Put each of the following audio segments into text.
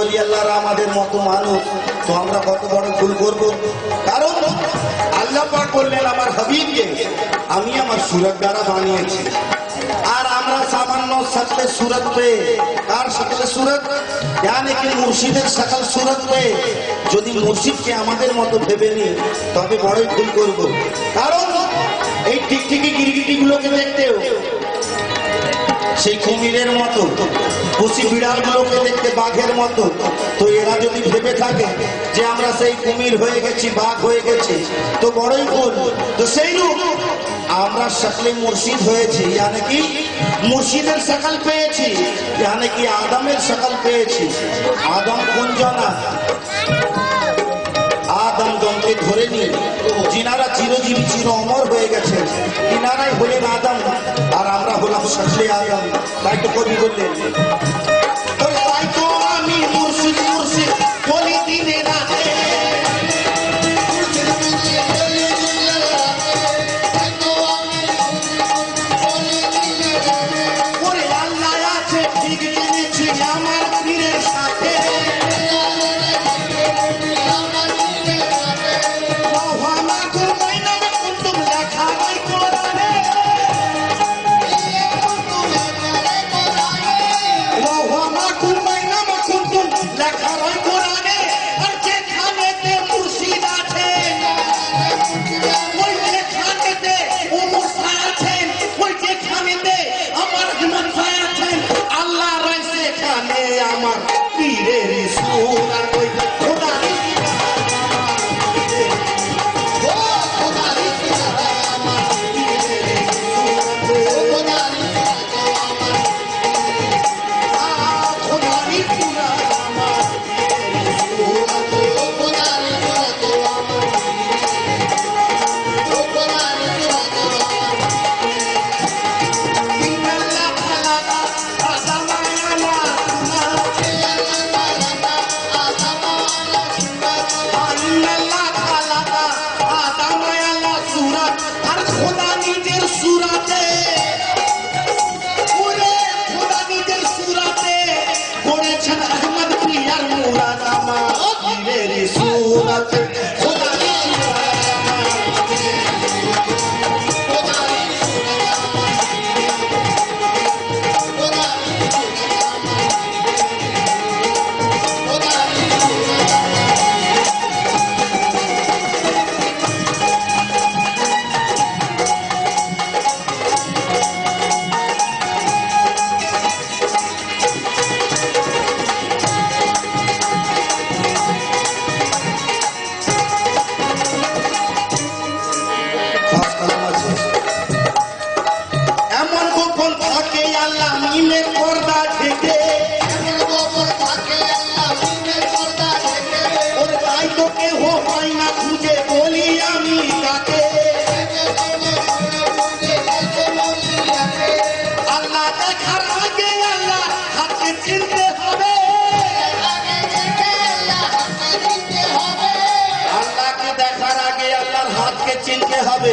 ওলি আল্লাহরা আমাদের মতো মানুষ, তো আমরা কত বড় ভুল করব? কারণ আল্লাহ বললেন, আমার হাবিবকে আমি আমার সুরত দ্বারা বানিয়েছি। আর আমরা সামান্য সকলে সুরত পেয়ে কার সকলে সুরত জানে কি মুর্শিদের সকল সুরত পেয়ে যদি মুর্শিদকে আমাদের মতো ভেবে নিই তবে বড়ই ভুল করব। কারণ এই টিকটিকি গিরগিটি গুলোকে দেখতেও সেই কুমিরের মতো পুষি বিড়ালগুলোকে দেখতে বাঘের মতো। তো এরা যদি ভেবে থাকে যে আমরা সেই কুমির হয়ে গেছি, বাঘ হয়ে গেছি, তো বড়ই ভুল। তো সেই রূপ আমরা সকলে মুর্শিদ হয়েছি মানে কি মুর্শিদের সকাল পেয়েছি মানে কি আদমের সকাল পেয়েছি। আদম কোন জনা? আদম দমকে ধরে নিয়ে। যিনারা চিরজীবী চির অমর হয়ে গেছে। তিনারাই হলেন আদম, আর আমরা হলাম সাথে আদম। তাই তো কবি বললেন করেছেন আহমদ পিয়ার মুরাদ আমার পীরের চিনতে হবে।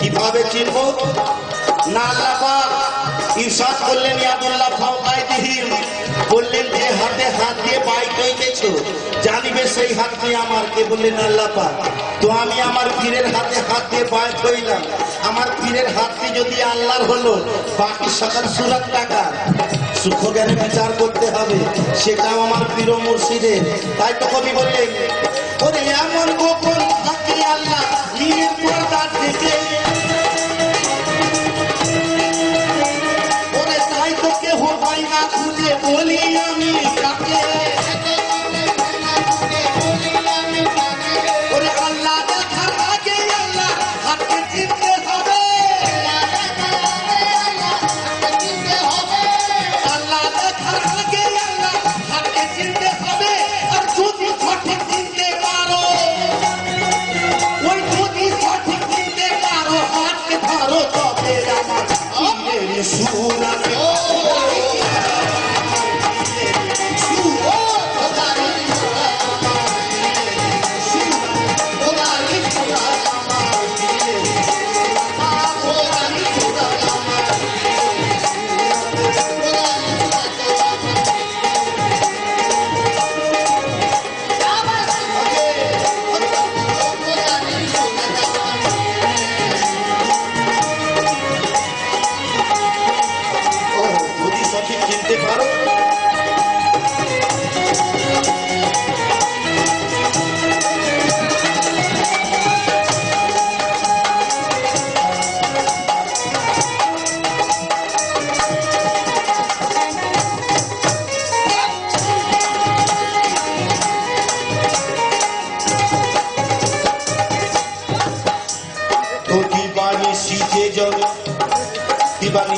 কীভাবে চিনব? না আল্লাহ করলেন ইয়াদুল্লাহ ফাওকাইদিহিম বললেন যে হাতে হাত দিয়ে বাইক হইতেছো জানিবে সেই হাতটি আমার কে? বললেন আল্লাহ পাক। তো আমি আমার পীরের হাতে হাত দিয়ে বাইক হইলাম আমার পীরের হাতটি যদি আল্লাহর হলো, বাকি সকল সুরাত টাকা। সুখ জ্ঞান বিচার করতে হবে, সেটাও আমার প্রিয় মুর্শিদের। তাই তো কবি বললেন, ওরে এমন গোপন থাকে আল্লাহ নিজের পর্দা থেকে। ওরে তাই তো কেহ হয় না খুঁজে বলি আমি কাকে?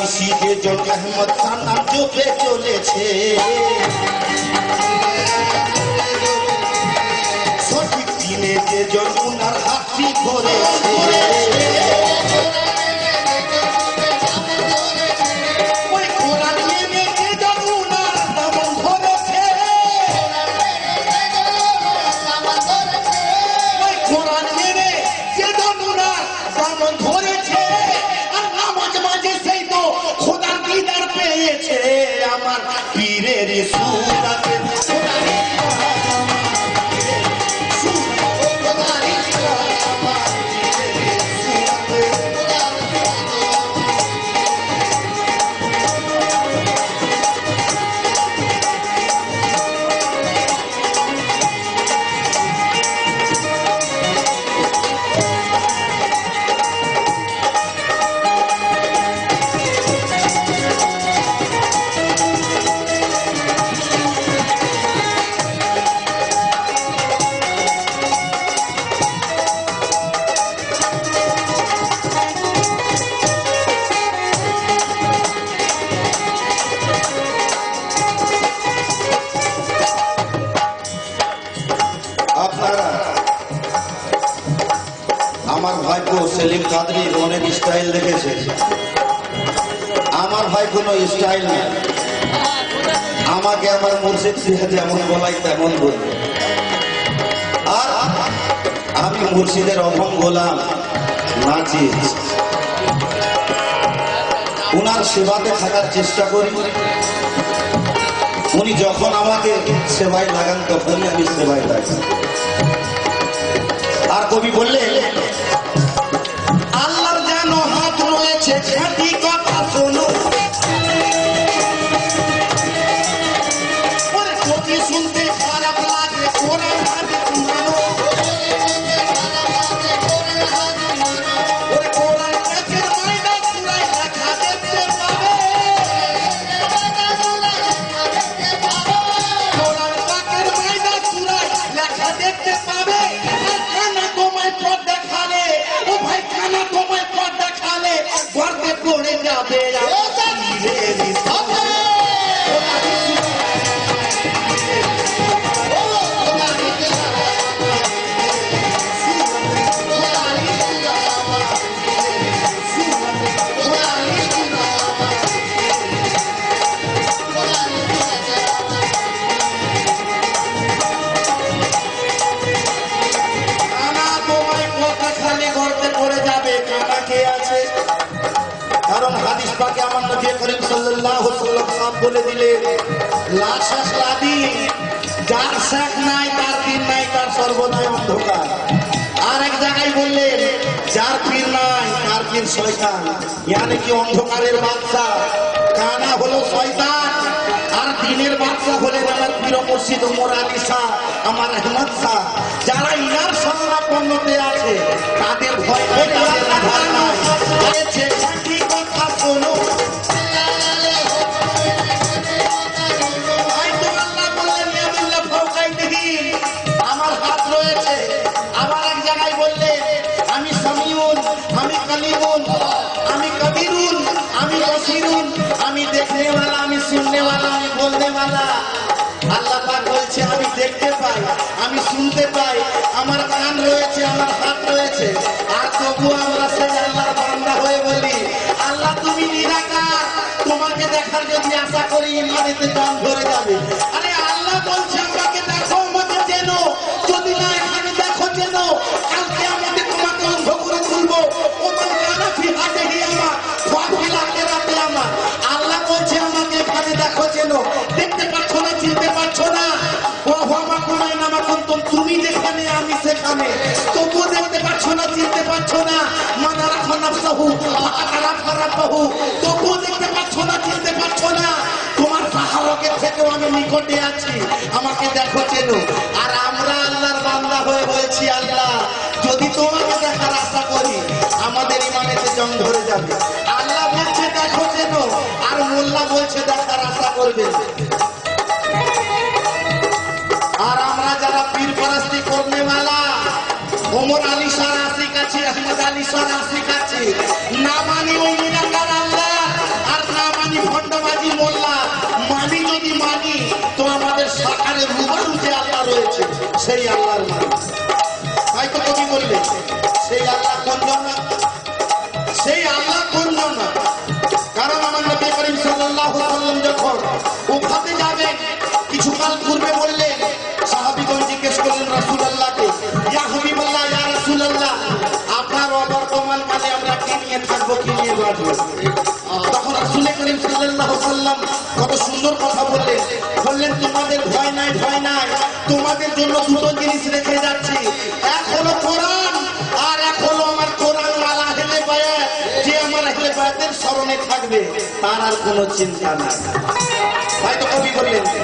নিশি যে জন আহমদ থানা ডুবে চলেছে। সঠিক দিনে যে জন উনার ভরে ধরেছে। পীরের সুরাতে সেলিম কাদরির অনেক স্টাইল দেখেছে। আমার ভাই কোনো স্টাইল নেই। আমাকে আমার মুর্শিদ সিহা যেমন বলাই তেমন বলবে আর আমি মুর্শিদের অভম গোলাম নাচি উনার সেবাতে থাকার চেষ্টা করি। উনি যখন আমাকে সেবায় লাগান, তখনই আমি সেবায় লাগি আর কবি বললেন রয়েছে খাঁটি পড়ে যাবে পীরের করিম সাল্লাল্লাহু আলাইহি ওয়াসাল্লাম বলে দিলেন লা শেখ লাদি, যার শেখ নাই, তার দিন নাই, তার সর্বদাই অন্ধকার। আর এক জায়গায় বললেন, যার পীর নাই, তার পীর শয়তান। কি অন্ধকারের বাদশা কানা হলো শয়তান, আর দিনের বাদশা হলেন আমার পীর মুর্শিদ আলী শাহ, আমার আহমদ শাহ। যারা ইনার আছে, তাদের ভয় তাদের হয়েছে কথা শোনো। আমি দেখনেওয়ালা আমি শুননেওয়ালা আমি বলনেওয়ালা আল্লাহ পাক বলছে, আমি দেখতে পাই, আমি শুনতে পাই। আমার কান রয়েছে, আমার হাত রয়েছে। আর তবু আমরা সেই আল্লাহর বান্দা হয়ে বলি, আল্লাহ, তুমি নিরাকার। তোমাকে দেখার যদি আশা করি ইমানেতে দাম ধরে যাবে। আরে আল্লাহ বলছে, আমাকে দেখো, আমাকে চেন। যদি না এখানে দেখো, চেন। কালকে আমাকে তোমাকে অন্ধ করে তুলবো। ও ওমান কানা ফি হাদিহি আমার বলছে, আমাকে এখানে দেখো চেন। দেখতে পাচ্ছ না, চিনতে পারছ না? তুমি যেখানে, আমি সেখানে। তবুও দেখতে পাচ্ছ না, চিনতে পারছ না। মানা ফাকারা ফারাবাহু তবুও দেখতে পাচ্ছ না, চিনতে না। তোমার থেকেও আমি নিকটে আছি। আমাকে দেখো চেনো। আর আমরা আল্লাহর বান্দা হয়ে বলছি, আল্লাহ, যদি তোমাকে দেখার করি, আমাদের ইমানেতে জং ধরে যাবে। আল্লাহ বলছে, দেখো যেন আর মোল্লা বলছে, দেখার আশা করবে। আর আমরা যারা পীর পরাস্তি করবে মালা, ওমর আলী সার আসি কাছে আহমদ আলী সার আসি কাছে না মানি ওই মিনাকার আল্লাহ, আর না মানি ভণ্ডবাজি মোল্লা। মানি যদি মানি, তো আমাদের সাকারে রুবারুতে আল্লাহ রয়েছে। সেই আল্লাহর মানি। উঠাতে যাবেন কিছুকাল পূর্বে বললেন সাহাবিগণ জিজ্ঞেস করলেন রাসুল ইয়া হাবিব ইয়া রাসুল আপনার অবর্তমান কালে আমরা কি নিয়ে থাকব, কি নিয়ে বাঁচবো? তখন রাসুল করিম সাল্লাহ সাল্লাম কত সুন্দর কথা বললেন। বললেন, তোমাদের ভয় নাই ভয় নাই। তোমাদের জন্য দুটো জিনিস রেখে যাচ্ছি। এক হলো কোরআন, আর এক হলো আমার কোরআন মালা হেলে পায় যে আমার হেলে পায়ের স্মরণে থাকবে, তার আর কোনো চিন্তা নাই। con.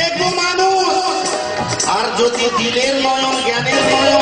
যদি দিলের নয়ন জ্ঞানের নয়ন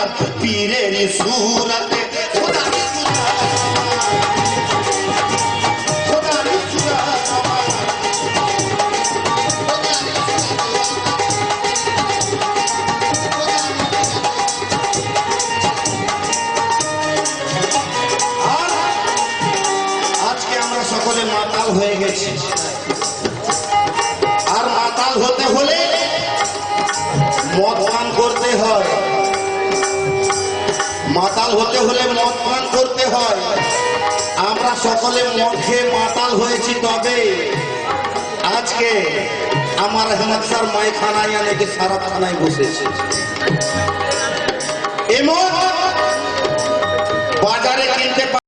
রাত পীরের সুরাতে। আজকে আমরা সকলে মাতাল হয়ে গেছি। মাতাল হতে হলে মদ পান করতে হয়। আমরা সকলে মদ খেয়ে মাতাল হয়েছি তবে আজকে আমার হেমন্ত স্যার মাইখানায় নাকি সারা থানায় বসেছে। বাজারে কিনতে